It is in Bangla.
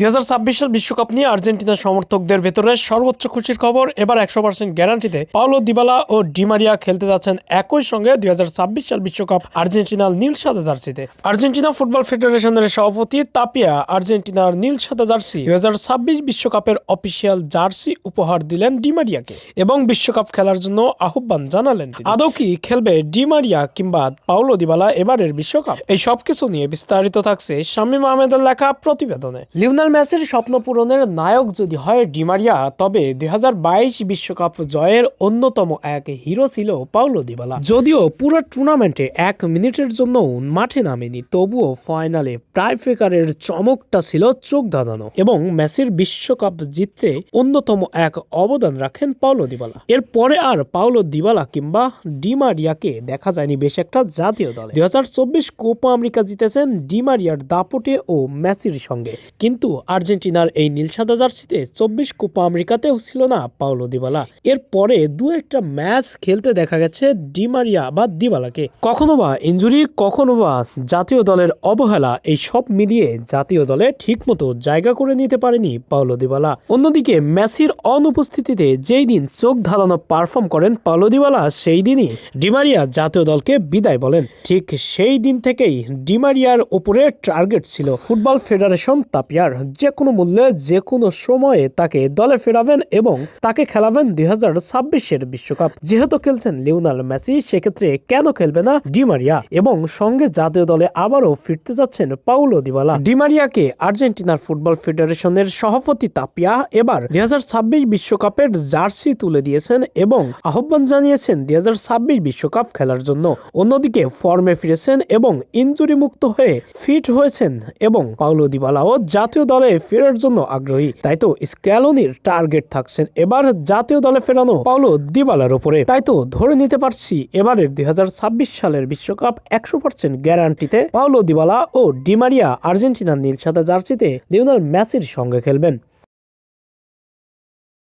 দুই সাল বিশ্বকাপ নিয়ে আর্জেন্টিনার সমর্থকদের ভেতরে সর্বোচ্চ খুশির খবর। এবার একশো পার্সেন্ট গ্যারান্টিতে পাওলো দিবালা ও ডিমারিয়া খেলতে যাচ্ছেন একই সঙ্গে দুই সাল বিশ্বকাপ আর্জেন্টিনার নীল সাদা জার্সিতে। আর্জেন্টিনা ফুটবল ফেডারেশনের সভাপতি তাপিয়া আর্জেন্টিনার নীল সাদা জার্সি দুই বিশ্বকাপের অফিসিয়াল জার্সি উপহার দিলেন ডিমারিয়াকে এবং বিশ্বকাপ খেলার জন্য আহ্বান জানালেন আদৌ কি খেলবে ডিমারিয়া কিংবা পাওলো দিবালা এবারের বিশ্বকাপ? এই সবকিছু নিয়ে বিস্তারিত থাকছে শামীম আহমেদের লেখা প্রতিবেদনে। লিওনাল মেসির স্বপ্ন পূরণের নায়ক যদি হয় ডিমারিয়া তবে দুই বিশ্বকাপ জয়ের অন্যতম এক হিরো ছিল পাউলো দিবালা। যদিও পুরো টুর্নামেন্টে এক মিনিটের জন্য মাঠে নামেনি, তবুও ফাইনালে প্রায় ফেকারের চমকটা ছিল চোখ ধাঁধানো এবং মেসির বিশ্বকাপ জিততে অন্যতম এক অবদান রাখেন পাউলো দিবালা। এরপরে আর পাউলো দিবালা কিংবা ডিমারিয়াকে দেখা যায়নি বেশ একটা জাতীয় দলে। দুই কোপা আমেরিকা জিতেছেন ডিমারিয়ার দাপটে ও মেসির সঙ্গে। কিন্তু আর্জেন্টিনার এই নীল সাদা জার্সিতে চব্বিশ কোপা আমেরিকাতেও ছিল না পাউলো দিবালা। এরপরে দু একটা ম্যাচ খেলতে দেখা গেছে ডিমারিয়া বা দিবালাকে। কখনো বা ইঞ্জুরি কখনো বা জাতীয় দলের অবহেলা, এই সব মিলিয়ে জাতীয় দলে ঠিকমতো জায়গা করে নিতে পারেনি পাউলো দিবালা। অন্যদিকে মেসির অনুপস্থিতিতে যেই দিন চোখ ধাঁধানো পারফর্ম করেন পাউলো দিবালা, সেই দিনই ডিমারিয়া জাতীয় দলকে বিদায় বলেন। ঠিক সেই দিন থেকেই ডিমারিয়ার ওপরে টার্গেট ছিল ফুটবল ফেডারেশন তাপিয়ার। যে কোনো মূল্যে যে কোনো সময়ে তাকে দলে ফেরাবেন এবং তাকে খেলাবেন দুই হাজার ছাব্বিশের বিশ্বকাপ। যেহেতু খেলছেন লিওনাল মেসি, সেক্ষেত্রে কেন খেলবে না ডিমারিয়া এবং সঙ্গে জাতীয় দলে আবারও ফিরতে যাচ্ছেন পাউলো দিবালা। ডিমারিয়াকে আর্জেন্টিনার ফুটবল ফেডারেশনের সভাপতি তাপিয়া এবার দুই বিশ্বকাপের জার্সি তুলে দিয়েছেন এবং আহ্বান জানিয়েছেন দুই বিশ্বকাপ খেলার জন্য। অন্যদিকে ফর্মে ফিরেছেন এবং ইনজুরি মুক্ত হয়ে ফিট হয়েছেন এবং পাউলো দিবালাও জাতীয় দলে ফেরার জন্য আগ্রহী। তাই তো স্ক্যালোনির টার্গেট থাকছেন এবার জাতীয় দলে ফেরানো পাওলো দিবালার উপরে তাই তো ধরে নিতে পারছি এবারের দুই হাজার ছাব্বিশ সালের বিশ্বকাপ একশো পার্সেন্ট গ্যারান্টিতে পাওলো দিবালা ও ডিমারিয়া আর্জেন্টিনার নীল সাদা জার্সিতে লিওনাল ম্যাসির সঙ্গে খেলবেন।